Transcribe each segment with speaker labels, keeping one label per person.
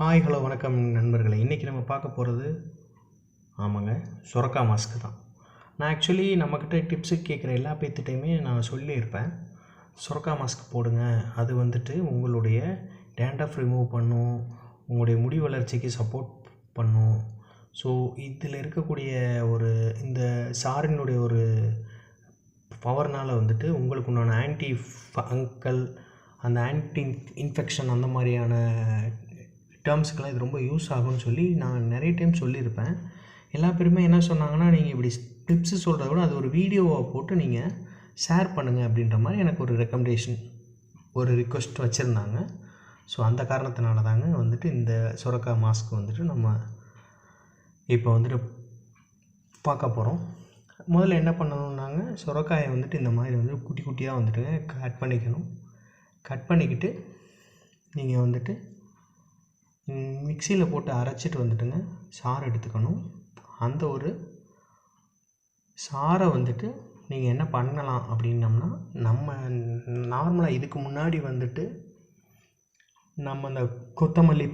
Speaker 1: Hi hello வணக்கம் நண்பர்களே. இன்றைக்கி நம்ம பார்க்க போகிறது ஆமாங்க சுரக்கா மாஸ்க்கு தான். நான் ஆக்சுவலி நம்மக்கிட்ட டிப்ஸு கேட்குற எல்லா பேத்துகிட்டையுமே நான் சொல்லியிருப்பேன். சுரக்கா மாஸ்க் போடுங்க. அது வந்துட்டு உங்களுடைய டேண்டஃப் ரிமூவ் பண்ணும். உங்களுடைய முடி வளர்ச்சிக்கு சப்போர்ட் பண்ணும். ஸோ இதில் இருக்கக்கூடிய ஒரு இந்த சாரினுடைய ஒரு பவர்னால் வந்துட்டு உங்களுக்கு உண்டான ஆன்டி ஃபங்கல் அந்த ஆன்டி இன்ஃபெக்ஷன் அந்த மாதிரியான டேர்ம்ஸுக்கெல்லாம் இது ரொம்ப யூஸ் ஆகும்னு சொல்லி நான் நிறைய டைம் சொல்லியிருப்பேன். எல்லா பேருமே என்ன சொன்னாங்கன்னா நீங்கள் இப்படி டிப்ஸு சொல்கிறத விட அது ஒரு வீடியோவை போட்டு நீங்கள் ஷேர் பண்ணுங்கள் அப்படின்ற மாதிரி எனக்கு ஒரு ரெக்கமெண்டேஷன் ஒரு ரிக்வெஸ்ட் வச்சுருந்தாங்க. ஸோ அந்த காரணத்தினால தாங்க வந்துட்டு இந்த சுரக்கா மாஸ்க் வந்துட்டு நம்ம இப்போ வந்துட்டு பார்க்க போகிறோம் முதல்ல என்ன பண்ணணுன்னாங்க சுரக்காயை வந்துட்டு இந்த மாதிரி வந்து குட்டி குட்டியாக வந்துட்டு கட் பண்ணிக்கணும். கட் பண்ணிக்கிட்டு நீங்கள் வந்துட்டு மிக்சியில் போட்டு அரைச்சிட்டு வந்துட்டுங்க. சாறு எடுத்துக்கணும். அந்த ஒரு சாறை வந்துட்டு நீங்கள் என்ன பண்ணலாம் அப்படின்னம்னா நம்ம நார்மலாக இதுக்கு முன்னாடி வந்துட்டு நம்ம அந்த கொத்தமல்லி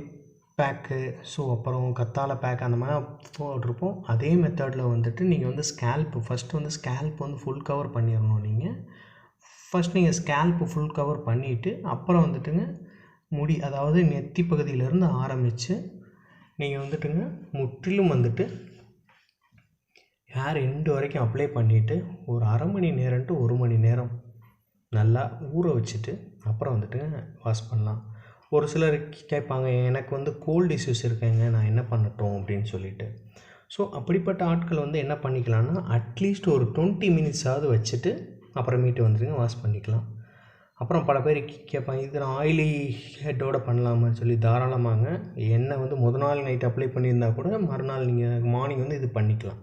Speaker 1: பேக்கு ஸோ அப்புறம் கத்தாழை பேக் அந்த மாதிரி போட்டிருப்போம். அதே மெத்தடில் வந்துட்டு நீங்கள் வந்து ஸ்கேல்ப்பு ஃபஸ்ட்டு வந்து ஸ்கேல்ப் வந்து ஃபுல் கவர் பண்ணிடணும் நீங்கள் ஃபஸ்ட் நீங்கள் ஸ்கேல்ப்பு ஃபுல் கவர் பண்ணிவிட்டு அப்புறம் வந்துட்டுங்க முடி அதாவது நெத்தி பகுதியிலேருந்து ஆரம்பித்து நீங்கள் வந்துட்டுங்க முற்றிலும் வந்துட்டு ஹேர் எண்டு வரைக்கும் அப்ளை பண்ணிவிட்டு ஒரு அரை மணி நேரம்ட்டு ஒரு மணி நேரம் நல்லா ஊற வச்சுட்டு அப்புறம் வந்துட்டுங்க வாஷ் பண்ணலாம். ஒரு சிலர் கேட்பாங்க எனக்கு வந்து கோல்டு இஷ்யூஸ் இருக்கேங்க நான் என்ன பண்ணட்டும் அப்படின்னு சொல்லிட்டு. ஸோ அப்படிப்பட்ட ஆட்கள் வந்து என்ன பண்ணிக்கலாம்னா அட்லீஸ்ட் ஒரு டுவெண்ட்டி மினிட்ஸாவது வச்சுட்டு அப்புறமேட்டு வந்துடுங்க வாஷ் பண்ணிக்கலாம். அப்புறம் பல பேர் கேட்பாங்க இது நான் ஆயிலி ஹெட்டோடு பண்ணலாமான்னு சொல்லி தாராளமாங்க. எண்ணெய் வந்து முதல் நாள் நைட் அப்ளை பண்ணியிருந்தா கூட மறுநாள் நீங்கள் மார்னிங் வந்து இது பண்ணிக்கலாம்.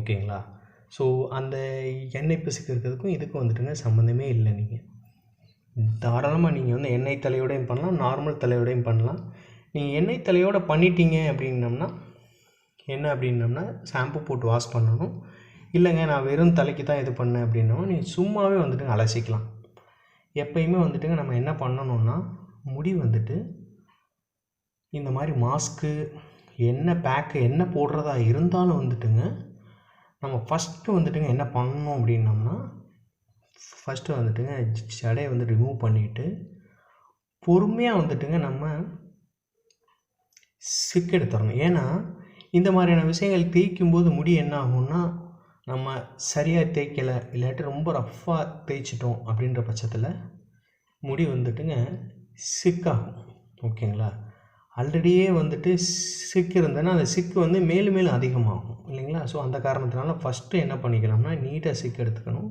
Speaker 1: ஓகேங்களா? ஸோ அந்த எண்ணெய் பிசுக்கு இருக்கிறதுக்கும் இதுக்கும் வந்துட்டுங்க சம்மந்தமே இல்லை நீங்கள் தாராளமாக நீங்கள் வந்து எண்ணெய் தலையோடையும் பண்ணலாம் நார்மல் தலையோடையும் பண்ணலாம். நீங்கள் எண்ணெய் தலையோடு பண்ணிட்டீங்க அப்படின்னம்னா என்ன அப்படின்னம்னா ஷாம்பு போட்டு வாஷ் பண்ணணும். இல்லைங்க நான் வெறும் தலைக்கு தான் இது பண்ணேன் அப்படின்னா நீங்கள் சும்மாவே வந்துட்டு அலசிக்கலாம். எப்பயுமே வந்துட்டுங்க நம்ம என்ன பண்ணணும்னா முடி வந்துட்டு இந்த மாதிரி மாஸ்க்கு என்ன பேக்கு என்ன போடுறதா இருந்தாலும் வந்துட்டுங்க நம்ம ஃபஸ்ட்டு வந்துட்டுங்க என்ன பண்ணணும் அப்படின்னம்னா ஃபஸ்ட்டு வந்துட்டுங்க ஜடையை வந்து ரிமூவ் பண்ணிவிட்டு பொறுமையாக வந்துட்டுங்க நம்ம சிக்கெடுத்துடணும் ஏன்னா இந்த மாதிரியான விஷயங்கள் தேய்க்கும் போது முடி என்ன ஆகும்னா நம்ம சரியாக தேய்க்கலை இல்லாட்டி ரொம்ப ரஃப்பாக தேய்ச்சிட்டோம் அப்படின்ற பட்சத்தில் முடி வந்துட்டுங்க சிக்காகும். ஓகேங்களா? ஆல்ரெடியே வந்துட்டு சிக்கு இருந்ததுன்னா அந்த சிக்கு வந்து மேலும் மேலும் அதிகமாகும். இல்லைங்களா? ஸோ அந்த காரணத்தினால ஃபஸ்ட்டு என்ன பண்ணிக்கலாம்னா நீட்டாக சிக்கு எடுத்துக்கணும்.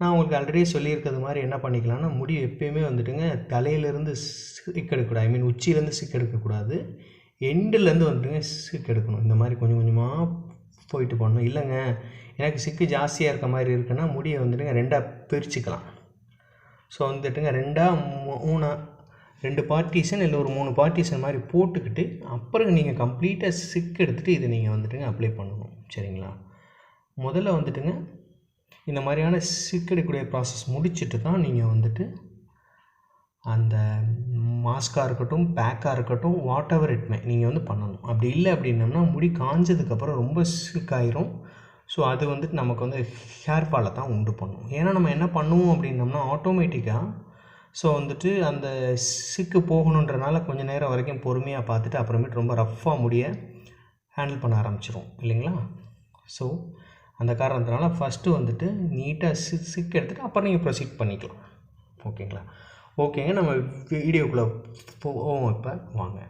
Speaker 1: நான் உங்களுக்கு ஆல்ரெடி சொல்லியிருக்கிறது மாதிரி என்ன பண்ணிக்கலாம்னா முடி எப்பயுமே வந்துட்டுங்க தலையிலேருந்து சிக்கு எடுக்கக்கூடாது. ஐ மீன் உச்சியிலேருந்து சிக்கு எடுக்கக்கூடாது. எண்டுலேருந்து வந்துட்டுங்க சிக்கு எடுக்கணும். இந்த மாதிரி கொஞ்சம் கொஞ்சமாக போயிட்டு போடணும். இல்லைங்க எனக்கு சிக்கு ஜாஸ்தியாக இருக்க மாதிரி இருக்குன்னா முடியை வந்துட்டுங்க ரெண்டாக பிரிச்சுக்கலாம். ஸோ வந்துட்டுங்க ரெண்டாக மூணாக ரெண்டு பார்ட்டிஷன் இல்லை ஒரு மூணு பார்ட்டிஷன் மாதிரி போட்டுக்கிட்டு அப்புறம் நீங்கள் கம்ப்ளீட்டாக சிக்கு எடுத்துகிட்டு இதை நீங்கள் வந்துட்டுங்க அப்ளை பண்ணணும். சரிங்களா? முதல்ல வந்துட்டுங்க இந்த மாதிரியான சிக் எடுக்கக்கூடிய ப்ராசஸ் முடிச்சுட்டு தான் நீங்கள் வந்துட்டு அந்த மாஸ்காக இருக்கட்டும் பேக்காக இருக்கட்டும் வாட் எவர் இட்மே நீங்கள் வந்து பண்ணணும். அப்படி இல்லை அப்படின்னம்னா முடி காஞ்சதுக்கப்புறம் ரொம்ப சிக்காயிரும். ஸோ அது வந்துட்டு நமக்கு வந்து ஹேர் ஃபாலை தான் உண்டு பண்ணும். ஏன்னா நம்ம என்ன பண்ணுவோம் அப்படின்னம்னா ஆட்டோமேட்டிக்காக ஸோ வந்துட்டு அந்த சிக்கு போகணுன்றனால கொஞ்சம் நேரம் வரைக்கும் பொறுமையாக பார்த்துட்டு அப்புறமேட்டு ரொம்ப ரஃப்பாக முடிய ஹேண்டில் பண்ண ஆரம்பிச்சிரும் இல்லைங்களா? ஸோ அந்த காரணத்தினால ஃபஸ்ட்டு வந்துட்டு நீட்டாக சி சிக் எடுத்துகிட்டு அப்புறம் நீங்கள் ப்ரொசீட் பண்ணிக்கலாம். ஓகேங்களா ஓகேங்க நம்ம வீடியோக்குள்ளே போவோம் இப்போ. வாங்க.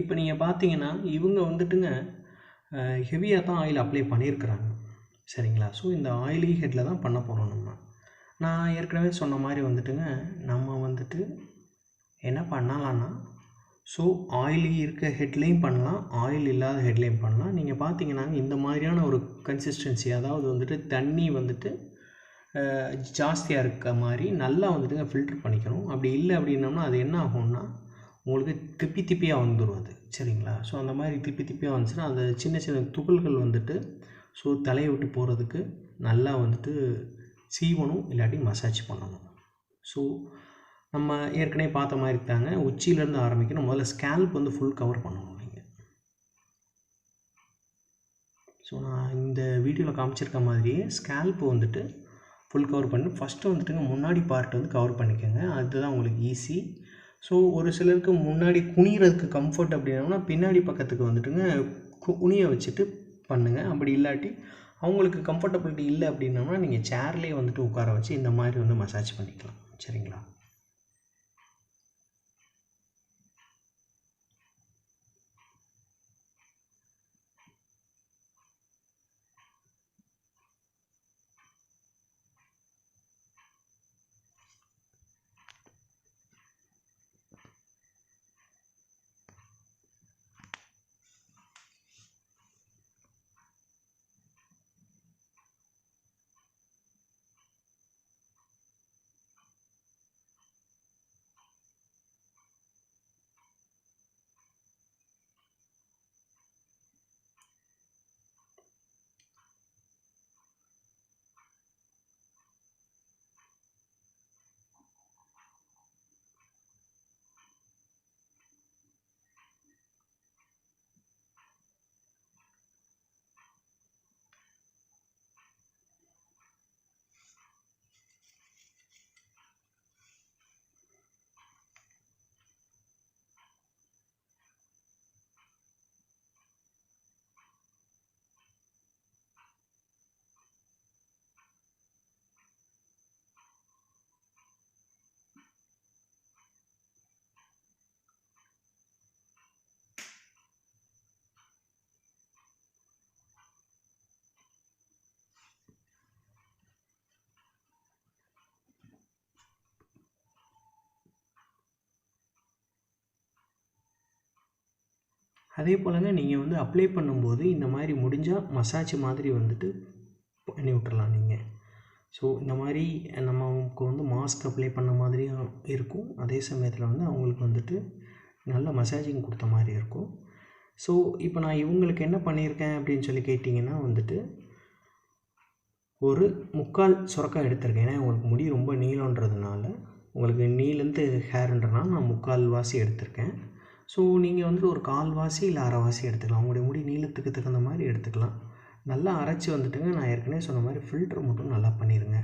Speaker 1: இப்போ நீங்கள் பார்த்தீங்கன்னா இவங்க வந்துட்டுங்க ஹெவியாக தான் ஆயில் அப்ளை பண்ணியிருக்கிறாங்க. சரிங்களா? ஸோ இந்த ஆயிலி ஹெட்டில் தான் பண்ண போகிறோம் நம்ம. நான் ஏற்கனவே சொன்ன மாதிரி வந்துட்டுங்க நம்ம வந்துட்டு என்ன பண்ணலான்னா ஸோ ஆயிலி இருக்க ஹெட்லேயும் பண்ணலாம் ஆயில் இல்லாத ஹெட்லேயும் பண்ணலாம். நீங்கள் பார்த்தீங்கன்னா இந்த மாதிரியான ஒரு கன்சிஸ்டன்சி அதாவது வந்துட்டு தண்ணி வந்துட்டு ஜாஸ்தியாக இருக்க மாதிரி நல்லா வந்துட்டுங்க ஃபில்டர் பண்ணிக்கணும். அப்படி இல்லை அப்படின்னோம்னா அது என்ன ஆகும்னா உங்களுக்கு திப்பி திப்பியாக வந்துடும் அது சரிங்களா? ஸோ அந்த மாதிரி திப்பி திப்பியாக வந்துச்சுன்னா அந்த சின்ன சின்ன துகள்கள் வந்துட்டு ஸோ தலையை விட்டு போகிறதுக்கு நல்லா வந்துட்டு சீவணும் இல்லாட்டி மசாஜ் பண்ணணும். ஸோ நம்ம ஏற்கனவே பார்த்த மாதிரி தாங்க உச்சியிலேருந்து ஆரம்பிக்கணும். முதல்ல ஸ்கேல்ப் வந்து ஃபுல் கவர் பண்ணணும் நீங்கள் ஸோ நான் இந்த வீடியோவில் காமிச்சிருக்க மாதிரியே ஸ்கேல்ப் வந்துட்டு ஃபுல் கவர் பண்ணி ஃபஸ்ட்டு வந்துட்டுங்க முன்னாடி பார்ட் வந்து கவர் பண்ணிக்கோங்க. அதுதான் உங்களுக்கு ஈஸி ஸோ ஒரு சிலருக்கு முன்னாடி குனிகிறதுக்கு கம்ஃபர்ட் அப்படின்னா பின்னாடி பக்கத்துக்கு வந்துட்டுங்க குனிய வச்சுட்டு பண்ணுங்கள் அப்படி இல்லாட்டி அவங்களுக்கு கம்ஃபர்டபிலிட்டி இல்லை அப்படின்னோம்னா நீங்கள் சேர்லேயே வந்துட்டு உட்கார வச்சு இந்த மாதிரி வந்து மசாஜ் பண்ணிக்கலாம். சரிங்களா? அதே போலங்க நீங்கள் வந்து அப்ளை பண்ணும்போது இந்த மாதிரி முடிஞ்சால் மசாஜ் மாதிரி வந்துட்டு பண்ணி விட்டுறலாம் நீங்கள் ஸோ இந்த மாதிரி நமக்கு வந்து மாஸ்க் அப்ளை பண்ண மாதிரியும் இருக்கும். அதே சமயத்தில் வந்து அவங்களுக்கு வந்துட்டு நல்ல மசாஜிங் கொடுத்த மாதிரி இருக்கும். ஸோ இப்போ நான் இவங்களுக்கு என்ன பண்ணியிருக்கேன் அப்படின்னு சொல்லி கேட்டிங்கன்னா வந்துட்டு ஒரு முக்கால் சுரக்காய் எடுத்திருக்கேன். ஏன்னா உங்களுக்கு முடி ரொம்ப நீளன்றதுனால உங்களுக்கு நீலேருந்து ஹேர்ன்றனால நான் முக்கால் வாசி எடுத்திருக்கேன். ஸோ நீங்கள் வந்து ஒரு கால்வாசி இல்லை அரைவாசி எடுத்துக்கலாம். உங்களுடைய முடி நீளத்துக்கு தகுந்த மாதிரி எடுத்துக்கலாம். நல்லா அரைச்சி வந்துட்டுங்க. நான் ஏற்கனவே சொன்ன மாதிரி ஃபில்ட்ரு மட்டும் நல்லா பண்ணிடுங்க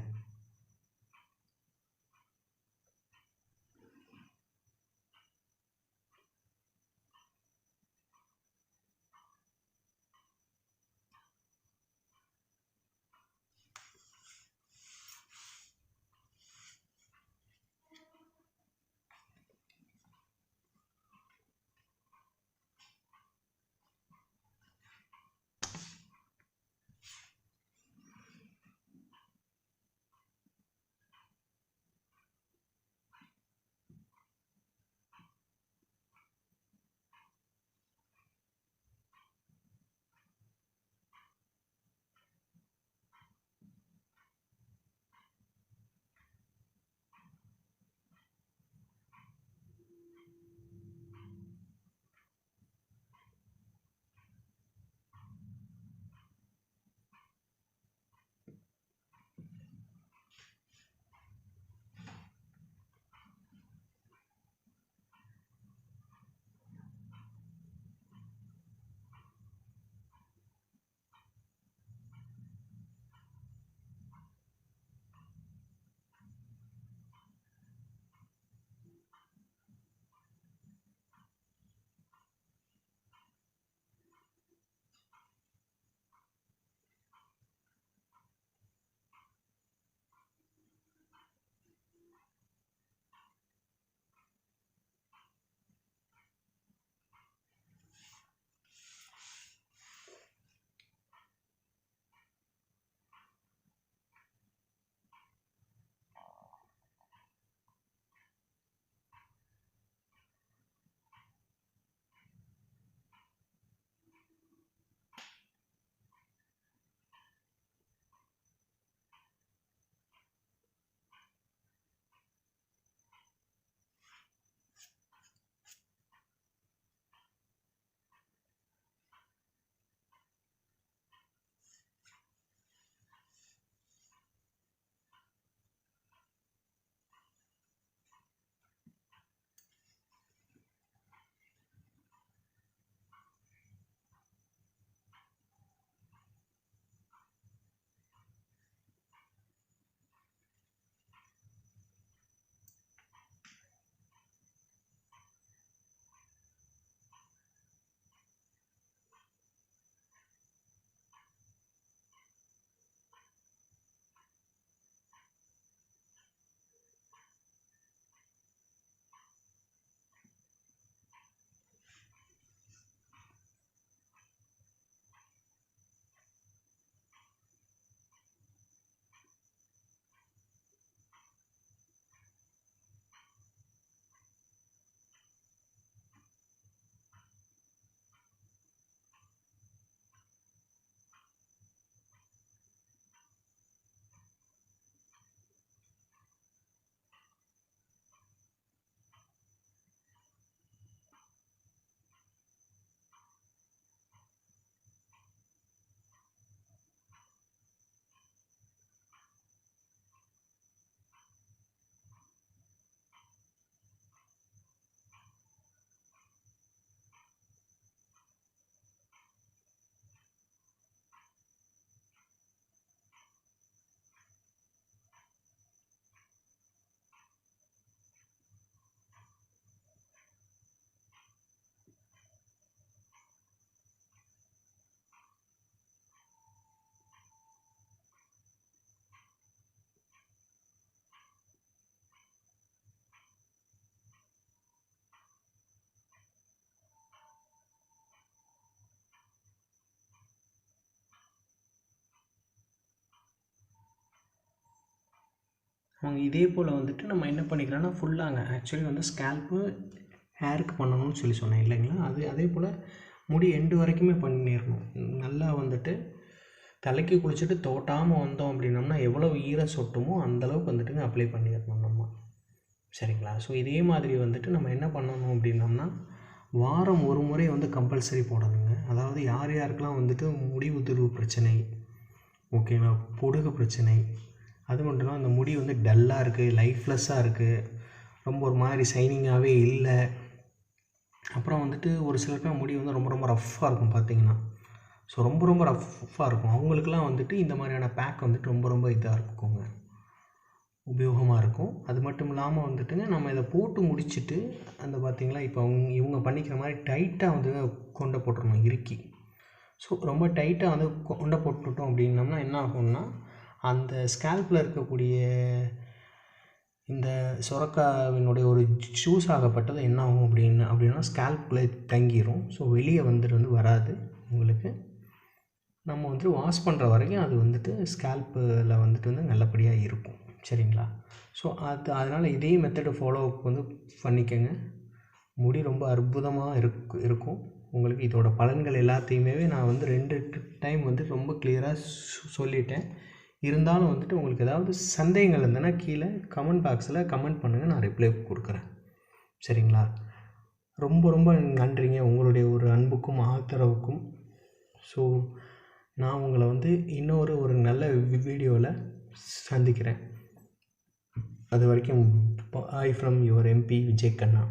Speaker 1: அவங்க இதே போல் வந்துட்டு நம்ம என்ன பண்ணிக்கலாம்னா ஃபுல்லாங்க ஆக்சுவலி வந்து ஸ்கேல்ப்பு ஹேருக்கு பண்ணணும்னு சொல்லி சொன்னேன் இல்லைங்களா? அது அதே போல் முடி எண்டு வரைக்குமே பண்ணிடணும். நல்லா வந்துட்டு தலைக்கு குளிச்சுட்டு தோட்டாமல் வந்தோம் அப்படின்னம்னா எவ்வளோ ஈரம் சொட்டுமோ அந்தளவுக்கு வந்துட்டுங்க அப்ளை பண்ணிடணும் நம்ம. சரிங்களா? ஸோ இதே மாதிரி வந்துட்டு நம்ம என்ன பண்ணணும் அப்படின்னம்னா வாரம் ஒரு முறை வந்து கம்பல்சரி போடணுங்க. அதாவது யார் யாருக்கெல்லாம் வந்துட்டு முடி உதிர்வு பிரச்சனை ஓகேங்களா பொடுகு பிரச்சனை அது மட்டும் இல்லாமல் அந்த முடி வந்து டல்லாக இருக்குது லைஃப்லெஸ்ஸாக இருக்குது ரொம்ப ஒரு மாதிரி சைனிங்காகவே இல்லை. அப்புறம் வந்துட்டு ஒரு சில பேர் முடி வந்து ரொம்ப ரொம்ப ரஃப்பாக இருக்கும் பார்த்தீங்கன்னா ஸோ ரொம்ப ரொம்ப ரஃப்பாக இருக்கும். அவங்களுக்குலாம் வந்துட்டு இந்த மாதிரியான பேக் வந்துட்டு ரொம்ப ரொம்ப இதாக இருக்குங்க. உபயோகமாக இருக்கும். அது மட்டும் இல்லாமல் வந்துட்டுங்க நம்ம இதை போட்டு முடிச்சுட்டு அந்த பார்த்திங்களா இப்போ அவங்க இவங்க பண்ணிக்கிற மாதிரி டைட்டாக வந்து கொண்டை போட்டுருணும் இறுக்கி. ஸோ ரொம்ப டைட்டாக வந்து கொண்டை போட்டுட்டோம் அப்படின்னம்னா என்ன ஆகும்னா அந்த ஸ்கேல்பில் இருக்கக்கூடிய இந்த சுரக்காவினுடைய ஒரு ஜூஸ் ஆகப்பட்டது என்ன ஆகும் அப்படின்னு அப்படின்னா ஸ்கேல்ப்குள்ளே தங்கிடும் ஸோ வெளியே வந்துட்டு வந்து வராது. உங்களுக்கு நம்ம வந்துட்டு வாஷ் பண்ணுற வரைக்கும் அது வந்துட்டு ஸ்கேல்ப்பில் வந்துட்டு வந்து நல்லபடியாக இருக்கும். சரிங்களா? ஸோ அது அதனால் இதே மெத்தடு ஃபாலோ வந்து பண்ணிக்கங்க. முடி ரொம்ப அற்புதமாக இருக்கு இருக்கும். உங்களுக்கு இதோட பலன்கள் எல்லாத்தையுமே நான் வந்து ரெண்டு டைம் வந்து ரொம்ப கிளியராக சொல்லிட்டேன். இருந்தாலும் வந்துட்டு உங்களுக்கு ஏதாவது சந்தேகங்கள் இருந்ததுன்னா கீழே கமெண்ட் பாக்ஸில் கமெண்ட் பண்ணுங்கள் நான் ரிப்ளை கொடுக்குறேன். சரிங்களா? ரொம்ப ரொம்ப நன்றிங்க. உங்களுடைய ஒரு அன்புக்கும் ஆதரவுக்கும். ஸோ நான் உங்களை வந்து இன்னொரு ஒரு நல்ல வீடியோவில் சந்திக்கிறேன். அது வரைக்கும் I from your MP Vijay Kanna